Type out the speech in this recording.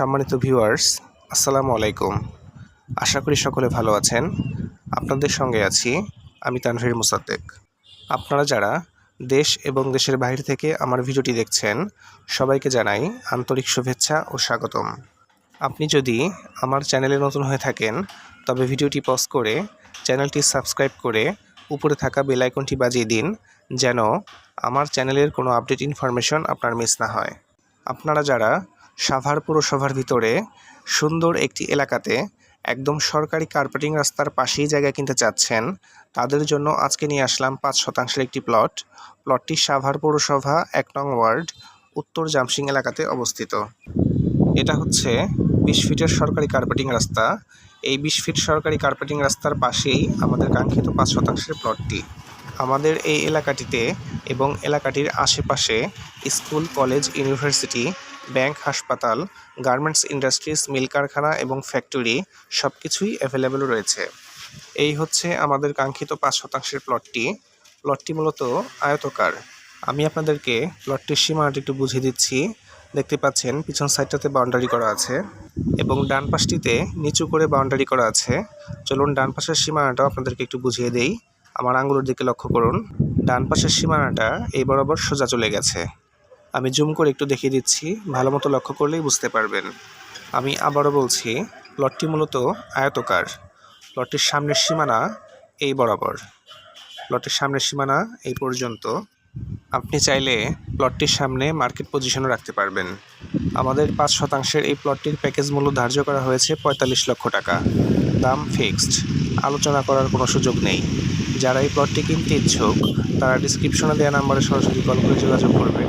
সম্মানিত ভিউয়ার্স আসসালামু আলাইকুম। আশা করি সকলে ভালো আছেন। আপনাদের সঙ্গে আছি আমি তানভীর মুসাদ্দেক। আপনারা যারা দেশ এবং দেশের বাইরে থেকে আমার ভিডিওটি দেখছেন, সবাইকে জানাই আন্তরিক শুভেচ্ছা ও স্বাগতম। আপনি যদি আমার চ্যানেলে নতুন হয়ে থাকেন, তবে ভিডিওটি পজ করে চ্যানেলটি সাবস্ক্রাইব করে উপরে থাকা বেল আইকনটি বাজিয়ে দিন, যেন আমার চ্যানেলের কোনো আপডেট ইনফরমেশন আপনার মিস না হয়। আপনারা যারা সাভার পৌরসভার ভিতরে সুন্দর একটি এলাকাতে একদম সরকারি কার্পেটিং রাস্তার পাশেই জায়গা কিনতে চাচ্ছেন। তাদের জন্য আজকে নিয়ে আসলাম পাঁচ শতাংশের একটি প্লট প্লটটি সাভার পৌরসভা, এক নং ওয়ার্ড, উত্তর জামসিং এলাকাতে অবস্থিত। এটা হচ্ছে বিশ ফিটের সরকারি কার্পেটিং রাস্তা। এই বিশ ফিট সরকারি কার্পেটিং রাস্তার পাশেই আমাদের কাঙ্ক্ষিত পাঁচ শতাংশের প্লটটি আমাদের এই এলাকাটিতে এবং এলাকাটির আশেপাশে স্কুল, কলেজ, ইউনিভার্সিটি ব্যাংক, হাসপাতাল, গার্মেন্টস ইন্ডাস্ট্রিজ, মিল কারখানা এবং ফ্যাক্টরি সব কিছুই অ্যাভেলেবেল রয়েছে। এই হচ্ছে আমাদের কাঙ্ক্ষিত পাঁচ শতাংশের প্লটটি প্লটটি মূলত আয়তকার। আমি আপনাদেরকে প্লটটির সীমানাটি একটু বুঝিয়ে দিচ্ছি। দেখতে পাচ্ছেন, পিছন সাইডটাতে বাউন্ডারি করা আছে এবং ডান পাশটিতে নিচু করে বাউন্ডারি করা আছে। চলুন ডান পাশের সীমানাটাও আপনাদেরকে একটু বুঝিয়ে দেই। আমার আঙ্গুলের দিকে লক্ষ্য করুন। ডান পাশের সীমানাটা এই বরাবর সোজা চলে গেছে। আমি জুম করে একটু দেখিয়ে দিচ্ছি। ভালো মতো লক্ষ্য করলেই বুঝতে পারবেন। আমি আবারও বলছি প্লটটি মূলত আয়তকার। প্লটটির সামনের সীমানা এই বরাবর। প্লটের সামনের সীমানা এই পর্যন্ত। আপনি চাইলে প্লটটির সামনে মার্কেট পজিশনও রাখতে পারবেন। আমাদের পাঁচ শতাংশের এই প্লটটির প্যাকেজ মূল্য ধার্য করা হয়েছে পঁয়তাল্লিশ লক্ষ টাকা। দাম ফিক্সড। আলোচনা করার কোনো সুযোগ নেই। যারা এই প্লটটি কিনতে ইচ্ছুক, তারা ডিসক্রিপশনে দেওয়া নাম্বারে সরাসরি কল করে যোগাযোগ করবেন।